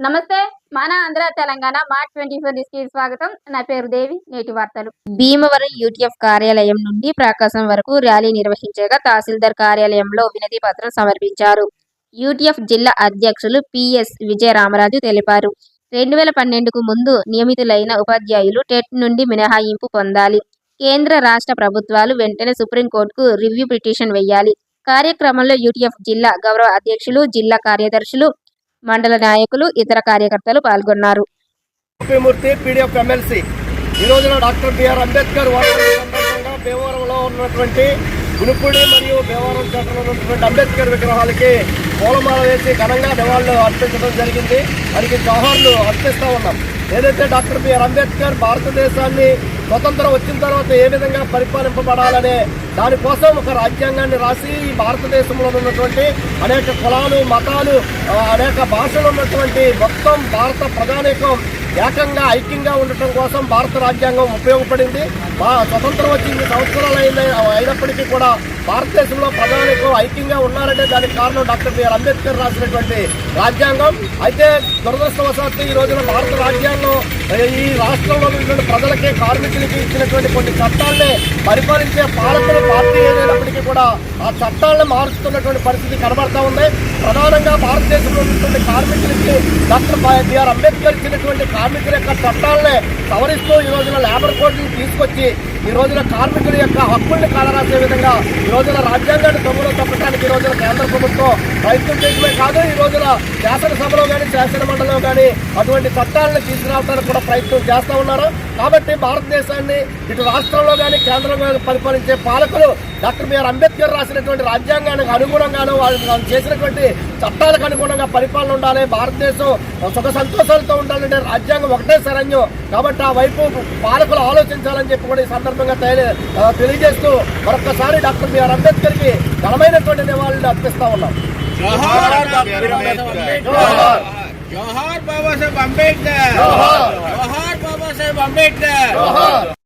నమస్తే మన Andhra Telangana March twenty ఫోర్కి స్వాగతం. నా పేరు దేవి నేటి వార్తలు. భీమవరం యూటీఎఫ్ కార్యాలయం నుండి ప్రకాశం వరకు ర్యాలీ నిర్వహించగా తహసీల్దార్ కార్యాలయంలో వినతి పత్రం సమర్పించారు. యూటీఎఫ్ జిల్లా అధ్యక్షులు పిఎస్ విజయరామరాజు తెలిపారు. రెండు వేల పన్నెండుకు ముందు నియమితులైన ఉపాధ్యాయులు టెట్ నుండి మినహాయింపు పొందాలి. కేంద్ర రాష్ట్ర ప్రభుత్వాలు వెంటనే సుప్రీంకోర్టుకు రివ్యూ పిటిషన్ వేయాలి. కార్యక్రమంలో యూటీఎఫ్ జిల్లా గౌరవ అధ్యక్షులు జిల్లా కార్యదర్శులు మండల నాయకులు ఇతర కార్యకర్తలు పాల్గొన్నారు. మూర్తి ఎమ్మెల్సీ. ఈ రోజున డాక్టర్ బిఆర్ అంబేద్కర్ సందర్భంగా భీమవరంలో ఉన్నటువంటి గునుపుడి మరియు భీమవరం సెంటర్లో ఉన్నటువంటి అంబేద్కర్ విగ్రహాలకి పూలమాల వేసి ఘనంగా నివాళులు అర్పించడం జరిగింది. వారికి జవహర్లు అర్పిస్తూ ఉన్నాం. ఏదైతే డాక్టర్ బిఆర్ అంబేద్కర్ భారతదేశాన్ని స్వతంత్రం వచ్చిన తర్వాత ఏ విధంగా పరిపాలింపబడాలనే దానికోసం ఒక రాజ్యాంగాన్ని రాసి ఈ భారతదేశంలో ఉన్నటువంటి అనేక కులాలు మతాలు అనేక భాషలు ఉన్నటువంటి మొత్తం భారత ప్రధానికం ఏకంగా ఐక్యంగా ఉండటం కోసం భారత రాజ్యాంగం ఉపయోగపడింది. మా స్వతంత్రం వచ్చింది సంవత్సరాలు అయిన అయినప్పటికీ కూడా భారతదేశంలో ప్రజానీకం ఐక్యంగా ఉన్నారంటే దానికి కారణం డాక్టర్ బిఆర్ అంబేద్కర్ రాసినటువంటి రాజ్యాంగం. అయితే దురదృష్టవశాత్తు ఈ రోజున భారత రాజ్యాంగం ఈ రాష్ట్రంలో ఉన్నటువంటి ప్రజలకి కార్మికులకి ఇచ్చినటువంటి కొన్ని చట్టాలనే పరిపాలించే పాలకులు పార్టీ ఏదైనప్పటికీ కూడా ఆ చట్టాలను మారుస్తున్నటువంటి పరిస్థితి కనబడతా ఉంది. ప్రధానంగా భారతదేశంలో ఉన్నటువంటి కార్మికులకి డాక్టర్ బిఆర్ అంబేద్కర్ ఇచ్చినటువంటి కార్మికుల యొక్క చట్టాలనే సవరిస్తూ ఈ రోజున లేబర్ కోడ్ని తీసుకొచ్చి ఈ రోజున కార్మికుల యొక్క హక్కుల్ని కాలరాసే విధంగా ఈ రోజున రాజ్యాంగాన్ని తమ్ముడు తప్పడానికి ఈ రోజున కేంద్ర ప్రభుత్వం ప్రయత్నం చేయడమే కాదు ఈ రోజున శాసనసభలో కానీ శాసనమండలిలో కానీ అటువంటి చట్టాలను తీసుకురావడానికి కూడా ప్రయత్నం చేస్తూ ఉన్నారు. కాబట్టి భారతదేశాన్ని ఇటు రాష్ట్రంలో కానీ కేంద్రంలో పరిపాలించే పాలకులు డాక్టర్ బిఆర్ అంబేద్కర్ రాసినటువంటి రాజ్యాంగానికి అనుగుణంగాను వాళ్ళు వాళ్ళు చేసినటువంటి చట్టాలకు అనుగుణంగా పరిపాలన ఉండాలి. భారతదేశం సుఖ సంతోషాలతో ఉండాలంటే రాజ్యాంగం ఒకటే శరణ్యం. కాబట్టి ఆ వైపు పాలకులు ఆలోచించాలని చెప్పి కూడా ఈ సందర్భంగా ఆ, తెలియజేస్తూ మరొకసారి డాక్టర్ బిఆర్ అంబేద్కర్కి ఘనమైనటువంటి నివాళులు అర్పిస్తా ఉన్నాం జోహార్ బాబాసాహెబ్ అంబేద్కర్ జోహార్. బాబాసాహెబ్ అంబేద్కర్.